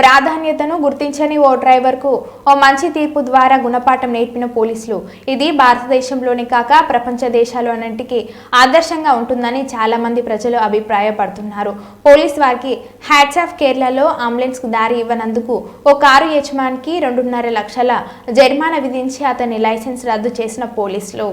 ప్రాధాన్యతను గుర్తించని ఓ డ్రైవర్కు ఓ మంచి తీర్పు ద్వారా గుణపాఠం నేర్పిన పోలీసులు. ఇది భారతదేశంలోనే కాక ప్రపంచ దేశాలు ఆదర్శంగా ఉంటుందని చాలామంది ప్రజలు అభిప్రాయపడుతున్నారు. పోలీస్ వారికి హ్యాట్స్ ఆఫ్ కేరళలో అంబులెన్స్కు దారి ఇవ్వనందుకు ఓ కారు యజమానికి రెండున్నర లక్షల జరిమానా విధించి అతని లైసెన్స్ రద్దు చేసిన పోలీసులు.